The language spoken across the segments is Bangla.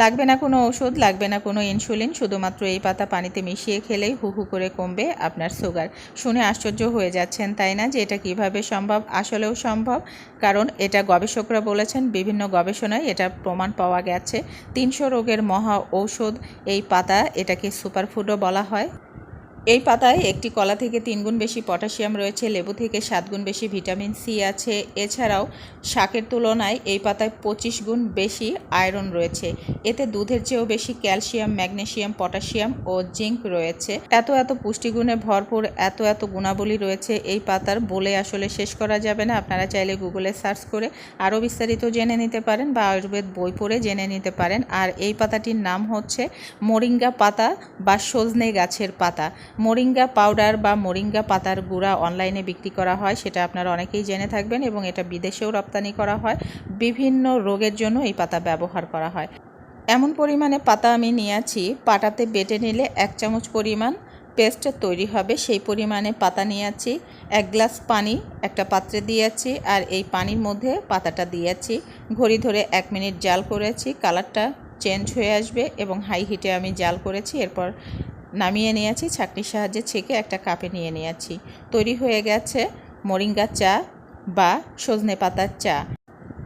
লাগবে না কোনো ওষুধ, লাগবে না কোনো ইনসুলিন, শুধুমাত্র এই পাতা পানিতে মিশিয়ে খেলেই হু হু করে কমবে আপনার সুগার। শুনে আশ্চর্য হয়ে যাচ্ছেন, তাই না? যে এটা কীভাবে সম্ভব? আসলেও সম্ভব, কারণ এটা গবেষকরা বলেছেন, বিভিন্ন গবেষণায় এটা প্রমাণ পাওয়া গেছে। তিনশো রোগের মহা ঔষধ এই পাতা, এটাকে সুপারফুডও বলা হয়। এই পাতায় একটি কলা থেকে তিন গুণ বেশি পটাশিয়াম রয়েছে, লেবু থেকে সাত গুণ বেশি ভিটামিন সি আছে। এছাড়াও শাকের তুলনায় এই পাতায় পঁচিশ গুণ বেশি আয়রন রয়েছে। এতে দুধের চেয়েও বেশি ক্যালসিয়াম ম্যাগনেশিয়াম পটাশিয়াম ও জিঙ্ক রয়েছে। এত এত পুষ্টিগুণে ভরপুর, এত এত গুণাবলী রয়েছে এই পাতার, বলে আসলে শেষ করা যাবে না। আপনারা চাইলে গুগলে সার্চ করে আরও বিস্তারিত জেনে নিতে পারেন বা আয়ুর্বেদ বই পড়ে জেনে নিতে পারেন। আর এই পাতাটির নাম হচ্ছে মোরিঙ্গা পাতা বা সজনে গাছের পাতা। মোরিঙ্গা পাউডার বা মোরিঙ্গা পাতার গুঁড়া অনলাইনে বিক্রি করা হয়, সেটা আপনারা অনেকেই জেনে থাকবেন এবং এটা বিদেশেও রপ্তানি করা হয়। বিভিন্ন রোগের জন্য এই পাতা ব্যবহার করা হয়। এমন পরিমাণে পাতা আমি নিয়েছি পাটাতে বেটে নিলে এক চামচ পরিমাণ পেস্ট তৈরি হবে, সেই পরিমাণে পাতা নিয়েছি এক গ্লাস পানি একটা পাত্রে দিয়েছি আর এই পানির মধ্যে পাতাটা দিয়েছি ঘড়ি ধরে এক মিনিট জাল করেছি, কালারটা চেঞ্জ হয়ে আসবে এবং হাই হিটে আমি জাল করেছি, এরপর নামিয়ে নিয়েছি ছাঁকনির সাহায্যে ছেঁকে একটা কাপে নিয়ে নিয়েছি তৈরি হয়ে গেছে মরিঙ্গা চা বা সজনে পাতার চা।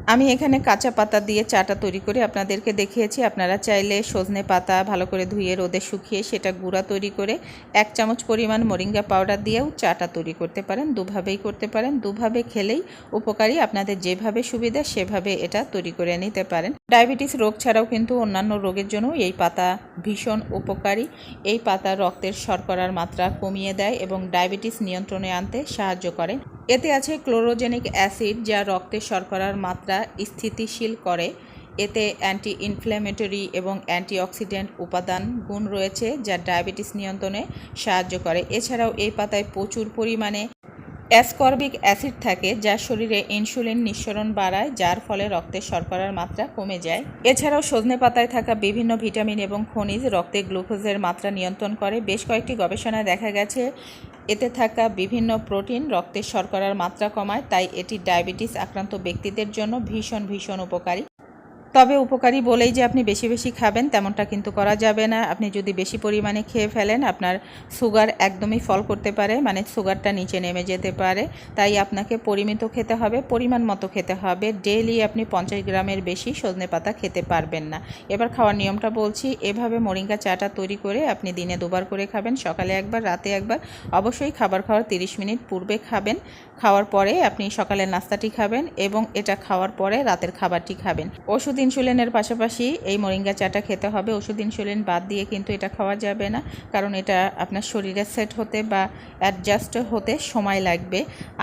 আমি এখানে কাঁচা পাতা দিয়ে চাটা তৈরি করে আপনাদেরকে দেখিয়েছি। আপনারা চাইলে সজনে পাতা ভালো করে ধুয়ে রোদে শুকিয়ে সেটা গুঁড়া তৈরি করে এক চামচ পরিমাণ মোরিঙ্গা পাউডার দিয়েও চাটা তৈরি করতে পারেন, দুভাবেই করতে পারেন। দুভাবে খেলেই উপকারী, আপনাদের যেভাবে সুবিধা সেভাবে এটা তৈরি করে নিতে পারেন। ডায়াবেটিস রোগ ছাড়াও কিন্তু অন্যান্য রোগের জন্য এই পাতা ভীষণ উপকারী। এই পাতা রক্তের শর্করার মাত্রা কমিয়ে দেয় এবং ডায়াবেটিস নিয়ন্ত্রণে আনতে সাহায্য করে। এতে আছে ক্লোরোজেনিক অ্যাসিড যা রক্তে শর্করার মাত্রা স্থিতিশীল করে। এতে অ্যান্টি ইনফ্ল্যামেটরি এবং অ্যান্টিঅক্সিডেন্ট উপাদান গুণ রয়েছে যা ডায়াবেটিস নিয়ন্ত্রণে সাহায্য করে। এছাড়াও এই পাতায় প্রচুর পরিমাণে অ্যাসকর্বিক অ্যাসিড থাকে যা শরীরে ইনসুলিন নিঃসরণ বাড়ায়, যার ফলে রক্তে শর্করার মাত্রা কমে যায়। এছাড়াও সজনে পাতায় থাকা বিভিন্ন ভিটামিন এবং খনিজ রক্তে গ্লুকোজের মাত্রা নিয়ন্ত্রণ করে। বেশ কয়েকটি গবেষণায় দেখা গেছে, এতে থাকা বিভিন্ন প্রোটিন রক্তে শর্করার মাত্রা কমায়, তাই এটি ডায়াবেটিস আক্রান্ত ব্যক্তিদের জন্য ভীষণ ভীষণ উপকারী। তবে উপকারী বলেই যে আপনি বেশি বেশি খাবেন, তেমনটা কিন্তু করা যাবে না। আপনি যদি বেশি পরিমাণে খেয়ে ফেলেন, আপনার সুগার একদমই ফল করতে পারে মানে সুগারটা নিচে নেমে যেতে পারে। তাই আপনাকে পরিমিত খেতে হবে, পরিমাণ মতো খেতে হবে। ডেইলি আপনি পঞ্চাশ গ্রামের বেশি সজনে পাতা খেতে পারবেন না। এবার খাওয়ার নিয়মটা বলছি, এভাবে মোরিঙ্গা চাটা তৈরি করে আপনি দিনে দুবার করে খাবেন, সকালে একবার, রাতে একবার। অবশ্যই খাবার খাওয়ার তিরিশ মিনিট পূর্বে খাবেন। খাওয়ার পরে আপনি সকালের নাস্তাটি খাবেন এবং এটা খাওয়ার পরে রাতের খাবারটি খাবেন। ওষুধ ইনসুলিনের পাশাপাশি এই মোরিঙ্গা চাটা খেতে হবে। ওষুধ ইনসুলিন বাদ দিয়ে কিন্তু এটা খাওয়া যাবে না, কারণ এটা আপনার শরীরে সেট হতে বা অ্যাডজাস্ট হতে সময় লাগবে।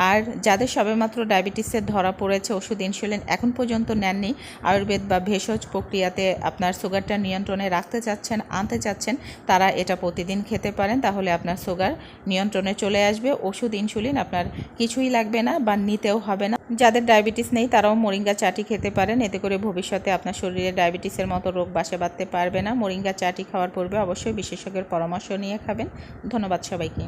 আর যাদের সবেমাত্র ডায়াবেটিসের ধরা পড়েছে, ওষুধ ইনসুলিন এখন পর্যন্ত নেননি, আয়ুর্বেদ বা ভেষজ প্রক্রিয়াতে আপনার সুগারটা নিয়ন্ত্রণে রাখতে চাচ্ছেন, আনতে চাচ্ছেন, তারা এটা প্রতিদিন খেতে পারেন, তাহলে আপনার সুগার নিয়ন্ত্রণে চলে আসবে। ওষুধ ইনসুলিন আপনার কিছুই লাগবে না বা নিতেও হবে না। যাদের ডায়াবেটিস নেই, তারাও মরিঙ্গা চাটি খেতে পারেন। এতে করে ভবিষ্যতে আপনার শরীরে ডায়াবেটিসের মতো রোগ বাসা বাঁধতে পারবে না। মোরিঙ্গা চাটি খাওয়ার পূর্বে অবশ্যই বিশেষজ্ঞের পরামর্শ নিয়ে খাবেন। ধন্যবাদ সবাইকে।